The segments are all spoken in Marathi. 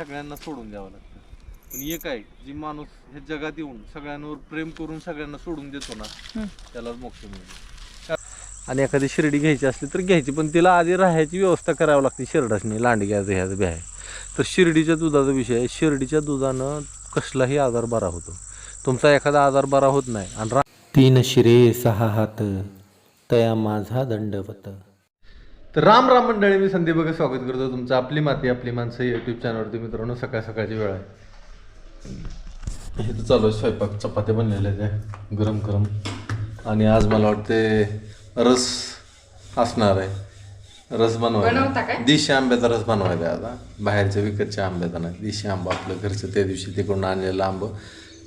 सगळ्यांना सोडून द्यावं लागतं. पण एक आहे जी माणूस ह्या जगात येऊन सगळ्यांवर प्रेम करून सगळ्यांना सोडून देतो ना हं. त्याला मोक्ष मिळतो आणि एखादी शिर्डी घ्यायची असली तर घ्यायची पण तिला आधी राहायची व्यवस्था करावी लागते शिरडासनी लांडग्याचं ह्याचं बी आहे. तर शिर्डीच्या दुधाचा विषय आहे शिर्डीच्या दुधानं कसलाही आजार बरा होतो. तुमचा एखादा आजार बरा होत नाही. आणि तीन शिरे सहा हात तया माझा दंडवत. तर राम राम मंडळी मी संदीप बघा स्वागत करतो तुमचं आपली माती आपली माणसं युट्यूब चॅनलवरती मित्रांनो सकाळ सकाळची वेळ आहे. हे तर चालू आहे स्वयंपाक चपात्या बनलेल्या त्या गरम गरम. आणि आज मला वाटते रस असणार आहे. रस बनवायचा काय? देशी आंब्याचा रस बनवायचा आहे आता. बाहेरच्या विकतच्या आंब्याचा नाही. देशी आंबा आपलं घरचं त्या दिवशी तिकडून आणलेलं आंब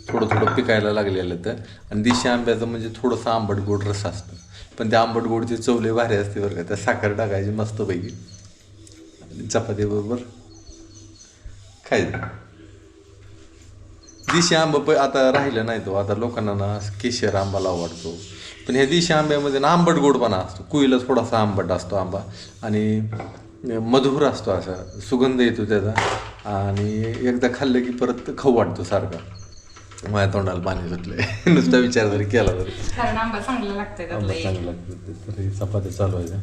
थोडं थोडं पिकायला लागलेलं तर आणि देशी आंब्याचं म्हणजे थोडंसं आंबट गोड रस असतं. पण त्या आंबट गोडची चवले भारी असते बरं का. त्या साखर टाकायची मस्तपैकी. आणि चपाती बरोबर खायचं. देशी आंबा प आता राहिलं नाही तो. आता लोकांना ना केशर आंबाला आवडतो. पण ह्या देशी आंब्यामध्ये ना आंबट गोडपणा असतो. कुईला थोडासा आंबट असतो आंबा. आणि मधुर असतो असा. सुगंध येतो त्याचा. आणि एकदा खाल्लं की परत खाऊ वाटतो सारखा. माझ्या तोंडाला पाणी सुटलंय नुसता विचार जरी केला तरी कारण आंबा चांगला लागतोय त्यातलं आंबा एक. चांगला लागतो ते. तर चपाती चालू आहे का?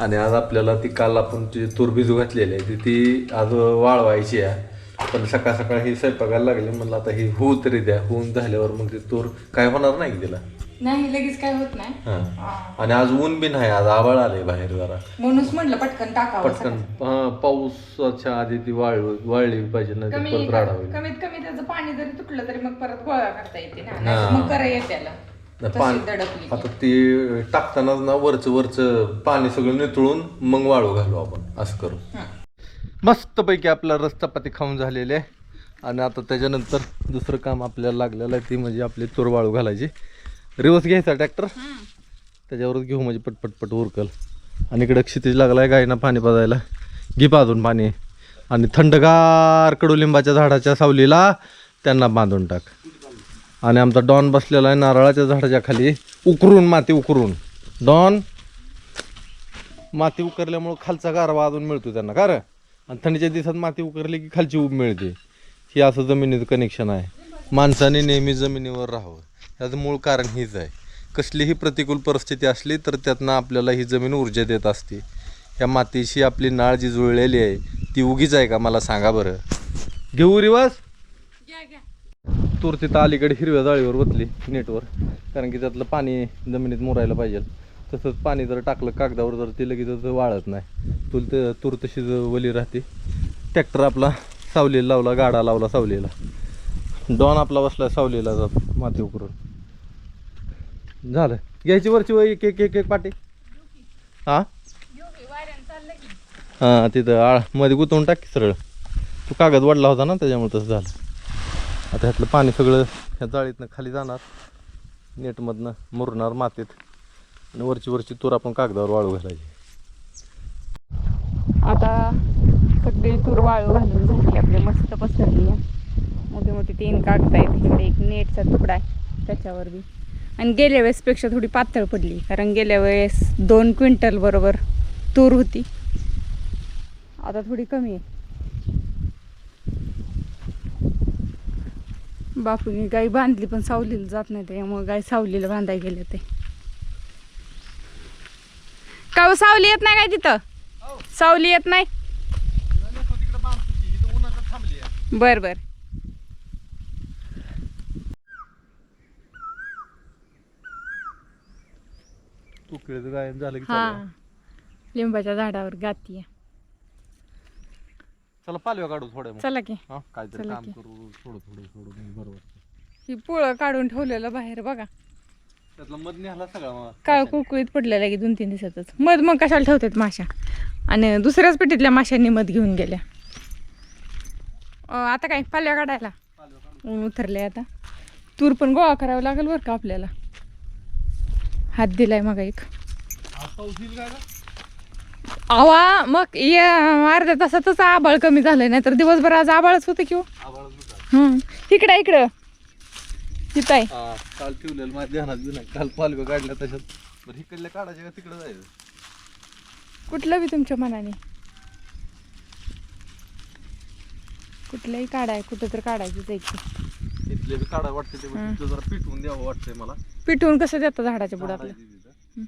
आणि आज आपल्याला ती काल आपण जी तूर भिजू घातलेली आहे ती ती आज वाळवायची आहे पण सकाळ सकाळ ही स्वयंपाकाला लागली म्हणलं आता ही होऊ तरी द्या होऊन झाल्यावर मग ती तूर काय होणार नाही की तिला नाही लगेच काय होत नाही. हा. आणि आज ऊन बी नाही आज आबाळ आले बाहेर जरा. म्हणूनच म्हणलं पटकन टाकावं पटकन हा, पावसाच्या आधी ती वाळ वाळली पाहिजे नाही कमी परत राडा होईल कमीत कमी त्याचं पाणी जरी तुटलं तरी मग परत गोळा करता येते ना. मग करा येते त्याला नाही, तशी पाणी दडपली आता ती टाकतानाच ना वरचं वरचं पाणी सगळं नितळून मग वाळू घालू आपण. असं करू. हं. मस्तपैकी आपला रस चपाती खाऊन झालेली आहे. आणि आता त्याच्यानंतर दुसरं काम आपल्याला लागलेलं आहे ती म्हणजे आपली तूर वाळू घालायची. रिवर्स घ्यायचा ट्रॅक्टर? त्याच्यावरच घेऊ म्हणजे पटपट पट उरकल. आणि इकडं क्षितिज लागला आहे गायीना पाणी पाजायला घे पाजून पाणी. आणि थंडगार कडुलिंबाच्या झाडाच्या सावलीला त्यांना बांधून टाक. आणि आमचा डॉन बसलेला आहे नारळाच्या झाडाच्या खाली. उकरून माती उकरून. डॉन माती उकरल्यामुळं खालचा गारवा अजून मिळतो त्यांना. का रे? आणि थंडीच्या दिवसात माती उकरली की खालची ऊब मिळते. ही असं जमिनीचं कनेक्शन आहे. माणसाने नेहमी जमिनीवर राहावं. त्याचं मूळ कारण हीच आहे. कसलीही प्रतिकूल परिस्थिती असली तर त्यातनं आपल्याला ही जमीन ऊर्जा देत असते. या मातीशी आपली नाळ जी जुळलेली आहे ती उगीच आहे का मला सांगा बरं. घेऊ रिवाज? तूर तिथं अलीकडे हिरव्या जाळीवर वतली नेटवर कारण की त्यातलं पाणी जमिनीत मुरायला पाहिजे. तसंच पाणी जर टाकलं कागदावर जर ते लगेच वाळत नाही. तुल तर तूर तशी वली राहते. ट्रॅक्टर आपला सावलीला लावला गाडा लावला सावलीला. डॉन आपला बसला सावलीला जात माती उकरून. झालं. घ्यायची वरची वय एक एक एक एक पाटी. हा? हां तिथं आळमध्ये गुंतवून टाक सरळ. तू कागद वाढला होता ना त्याच्यामुळे तसं झालं. आता ह्यातलं पाणी सगळं ह्या जाळीतनं खाली जाणार. नेटमधनं मुरणार मातीत. आणि वरची वरची तूर आपण कागदावर वाळू घालायची. आता सगळी तूर वाळू घालून झाली आपली मस्त पसरली. मोठे मोठे तीन कागद आहेत इकडे एक नेटचा तुकडा आहे त्याच्यावर बी. आणि गेल्या वेळेसपेक्षा थोडी पातळ पडली कारण गेल्या वेळेस दोन क्विंटल बरोबर तूर होती. आता थोडी कमी आहे. बापूने गाई बांधली पण सावलीला जात नाही त्यामुळे गाय सावलीला बांधाय गेले ते. का हो, सावली येत नाही काय तिथं? सावली येत नाही? बर बर. उकळीचं गायन झालं की हा. चालू. लिंबाच्या झाडावर गाती चला पालव्या काढू थोड्या मग. चला की. हा काहीतरी चला काम की. करू थोडं थोडं थोडं मग बरोबर. ही पोळं काढून ठेवलेलं बाहेर बघा. त्यातला मध निघाला सगळा मग. काळ कुळकुळीत पडलेला की दोन तीन दिवसातच. मध मग कशाला ठेवतात माशा आणि दुसऱ्याच पेटीतल्या माशांनी मध घेऊन गेल्या. अं, आता काय? पाल्या काढायला. ऊन उतरले आता. तूर पण गोळा करावा लागेल बरं का आपल्याला? हात दिलाय मग एक? आवा मग या अर्ध्या तासातच आबाळ कमी झालंय नाही तर दिवसभर आज आबाळच होतं किंवा. हं. इकडं इकडं. तिथं आहे. काल ठेवलेलं माझ्या ध्यानात बी नाही. काल पालव्या काढल्या तशात बरं इकडल्या काढायच्या का तिकडे जायचं? कुठलं बी तुमच्या मनाने? कुठलंही काढाय कुठं तर काढायचंच आहे की. इथले बी काढा वाटते ते जरा पिटवून द्यावं वाटतंय मला. कसं देतं झाडाच्या बुडातलं तिथं.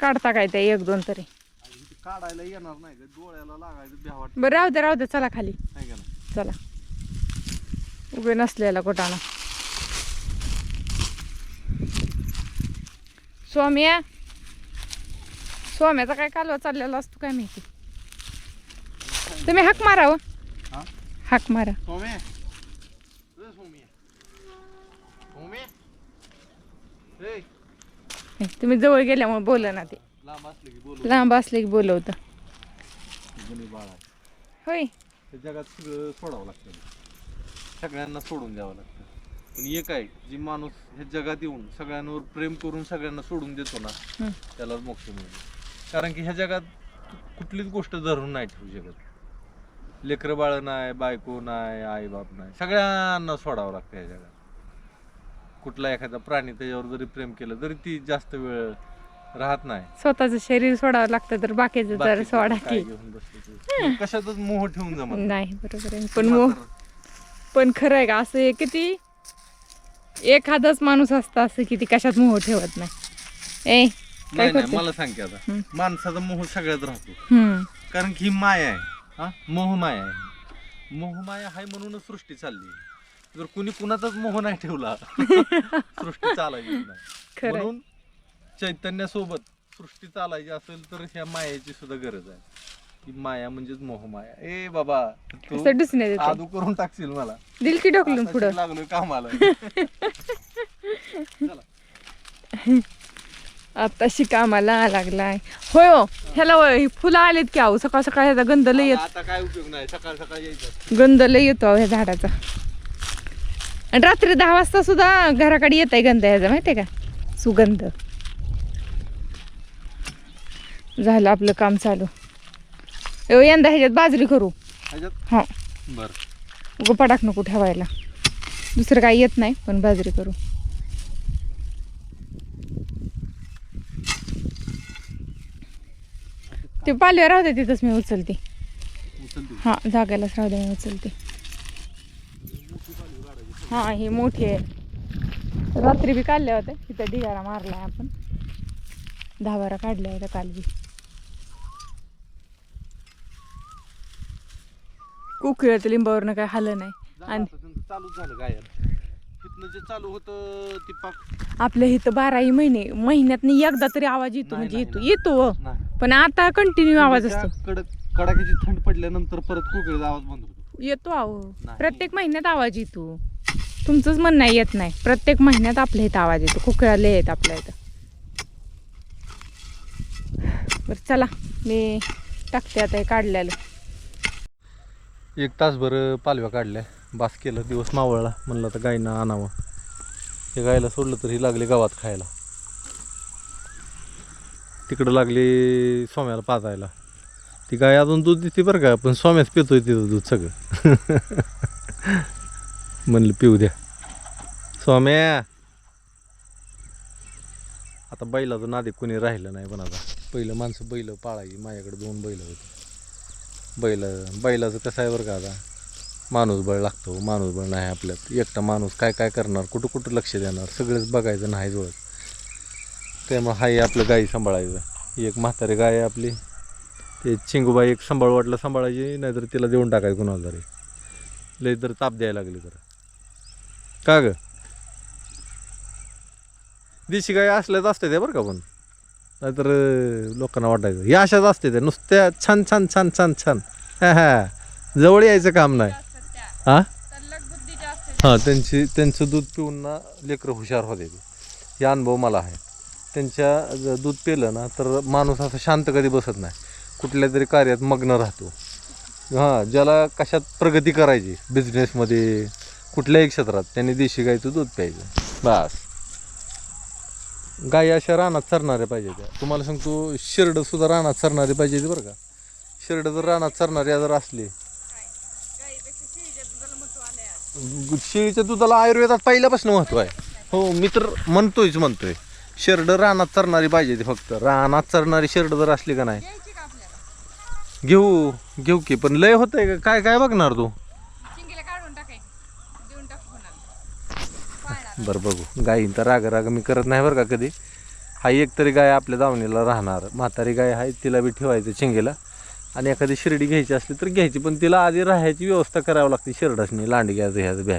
काढता काय ते एक दोन तरी? आणि इथे काढायला येणार नाही का डोळ्याला लागायचं भ्या वाटत बरं राहू दे राहू दे. चला खाली. नाही का ना चला. उभे नसलेला कोटाणा. स्वाम्या स्वाम्याचा काय कालवा चाललेला असतो काय माहिती? तुम्ही हाक मारा हो. हा? हाक मारा. सोमे. ए, सोमे. सोमे. ए हे, तुम्ही जवळ गेल्यामुळे बोल ना ते. लांब असले की बोलू. लांब असले की बोलवतं. गुन्हे बाळा होय. त्या जगात सगळं सोडावं लागतं. सगळ्यांना सोडून द्यावं लागतं. पण एक आहे जी माणूस ह्या जगात येऊन सगळ्यांवर प्रेम करून सगळ्यांना सोडून देतो ना हं. त्यालाच मोक्ष मिळतो कारण की ह्या जगात कुठलीच गोष्ट धरून नाही ठेवू शकत. लेकरं बाळ नाही बायको नाही आई बाप नाही. सगळ्यांना सोडावं लागतं ह्या जगात. कुठला एखादा प्राणी त्याच्यावर जरी प्रेम केलं तरी ती जास्त वेळ राहत नाही. स्वतःचं शरीर सोडावं लागतं तर बाकीचं तर बाकीचं सोडा काय की. घेऊन बसलं ते. कशातच मोह ठेवून जमत नाही बरोबर आहे. पण मग पण खरं आहे का असं किती एखादाच माणूस असता असं की ती कशात मोह ठेवत नाही. ए काय नाही नाही करते? मला सांग की आता. माणसाचा मोह सगळ्यात राहतो. हम्म कारण की ही माया आहे. हा? मोह माया आहे. मोह माया आहे म्हणूनच सृष्टी चालली. जर कुणी कुणाचाच मोह नाही ठेवला सृष्टी चालायची नाही. म्हणून चैतन्यासोबत सृष्टी चालायची असेल तर ह्या मायाची सुद्धा गरज आहे. ही माया म्हणजेच मोह माया ए बाबा तू आदू करून टाकशील मला. दिल की ढोकलून पुढं. लागलोय कामाला. आताशी कामाला लागलाय. होय हो ह्याला होय, ही फुलं आलेत की आहो सकाळ सकाळ ह्याचा गंध लय येत. आता काय उपयोग नाही सकाळ सकाळ यायचं. गंध लय येतो अहो ह्या झाडाचा. आणि रात्री दहा वाजता सुद्धा घराकडे येत आहे गंध ह्याचा माहितीये का? सुगंध. झालं आपलं काम चालू. एव यंदा ह्याच्यात बाजरी करू. ह्याच्यात? हा. बर. टाक नको ठेवायला. दुसरं काही येत नाही पण बाजरी करू. ते पालव्या राहू दे तिथंच मी उचलते. हा जागेलाच राहू दे मी उचलते. हा ही मोठी आहे. रात्री बी काढल्या होत्या तिथं ढिगारा मारलाय आपण. दहा बारा काढल्या होत्या काल बी. कुकळ्यात लिंबावरनं काय हालं नाही. आणि चालूच झालं गायब. तिथनं जे चालू होतं ती पाक आपल्या इथं बाराही महिने महिन्यातनी एकदा तरी आवाज येतो नाही, म्हणजे नाही, येतो नाही. येतो. पण आता कंटिन्यू आवाज थंडीच्या असतो. कडक कडाक्याची थंड पडल्यानंतर परत कुकडीचा आवाज बंद होतो. येतो आहो नाही. प्रत्येक महिन्यात आवाज येतो. तुमचंच म्हणणं आहे, येत नाही. प्रत्येक महिन्यात आपल्या इथं आवाज येतो. कुकळाले येत आपल्या इथं. बरं चला. मी टाकते आता हे काढलेलं एक तासभर पालव्या काढल्या. बास केलं दिवस मावळला. म्हणलं तर गायनं आणावं. हे गायला सोडलं तर ही लागली गावात खायला. तिकडं लागली सोम्याला पाजायला. ती गाय अजून दूध देते बरं का पण सोम्याच पितोय तिथं दूध सगळं. म्हणलं पिऊ द्या. सोम्या! आता बैलाचं नादी कोणी राहिलं नाही पण आता. पहिलं माणसं बैल पाळायची माझ्याकडे दोन बैल होती. बैल बैलाचं कसं आहे बरं का आता? माणूस बळ लागतो माणूस बळ नाही आपल्यात. एकटा माणूस काय काय करणार? कुठं कुठं लक्ष देणार? सगळंच बघायचं नाही जुळत. त्यामुळं हाय आपलं गाई सांभाळायचं. एक म्हातारी गाय आहे आपली. ते चिंगूबाई एक सांभाळ वाटलं सांभाळायची नाहीतर तिला देऊन टाकायचं कुणाला तरी. लई तर ताप द्यायला लागली तर का ग? देशी गाय असल्याच असते ते बरं का पण. नाहीतर लोकांना वाटायचं. या अशाच असते त्या नुसत्या छान छान छान छान छान. हा हा. जवळ यायचं काम नाही. हा हां त्यांची त्यांचं दूध पिऊन ना लेकरं हुशार होते. हे अनुभव मला आहे. त्यांच्या दूध पिलं ना तर माणूस असं शांत कधी बसत नाही. कुठल्या तरी कार्यात मग्न राहतो. हां ज्याला कशात प्रगती करायची बिझनेसमध्ये कुठल्याही क्षेत्रात त्यांनी देशी गाईचं दूध प्यायचं. बस. गाई अशा रानात चरणाऱ्या पाहिजे त्या तुम्हाला सांगतो शिरडं सुद्धा रानात चरणारे पाहिजे बरं का. शिरडं जर रानात चरणाऱ्या जर असली शेळीच्या दुधाला आयुर्वेदात पहिल्यापासून महत्त्व आहे. हो मी तर म्हणतोयच म्हणतोय. शेरड रानात चरणारी पाहिजे ती फक्त. रानात चरणारी शेरड जर असली का नाही? घेऊ घेऊ की. पण लय होतंय का? काय काय बघणार तू? बरं बघू. तर राग राग मी करत नाही बरं का कधी. हा एक तरी गाय आपल्या दावणीला राहणार. म्हातारी गाय आहे तिला बी ठेवायचं चिंगेला आणि एखादी शिर्डी घ्यायची असली तर घ्यायची पण तिला आधी राहायची व्यवस्था करावी लागते शिरडासनी लांडग्याचं ह्याचं बी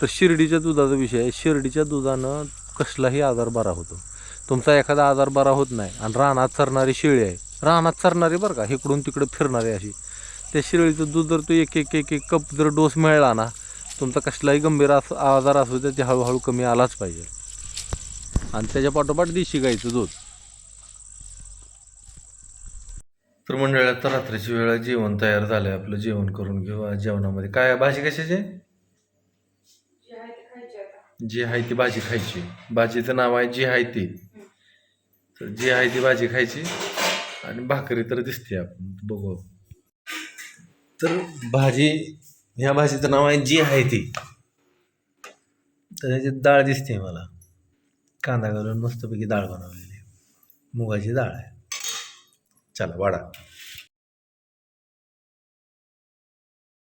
तर शिर्डीच्या दुधाचा विषय आहे. शिर्डीच्या दुधानं कसलाही आजार बरा होतो. तुमचा एखादा आजार बरा होत नाही आणि रानात चरणारी शेळी आहे. रानात चरणारी बरं का इकडून तिकडं फिरणारी अशी. त्या शेळीचं दूध जर तो एक एक एक एक कप जर डोस मिळाला ना तुमचा कसलाही गंभीर अस आजार असू त्याचे हळूहळू कमी आलाच पाहिजे. आणि त्याच्या पाठोपाठ देशी गाईचं दूध. तर मंडळात आता रात्रीची वेळा जेवण तयार झालंय आपलं जेवण करून घेऊ जेवणामध्ये. काय भाजी कशाची? जी आहे ती भाजी खायची. भाजीचं नाव आहे जी आहे ती. तर जी आहे ती भाजी खायची आणि भाकरी तर दिसते आपण बघू. तर भाजी ह्या भाजीचं नाव आहे जी आहे ती. तर ह्याची डाळ दिसते मला. कांदा घालून मस्तपैकी डाळ बनवलेली आहे. मुगाची डाळ आहे. चला वाडा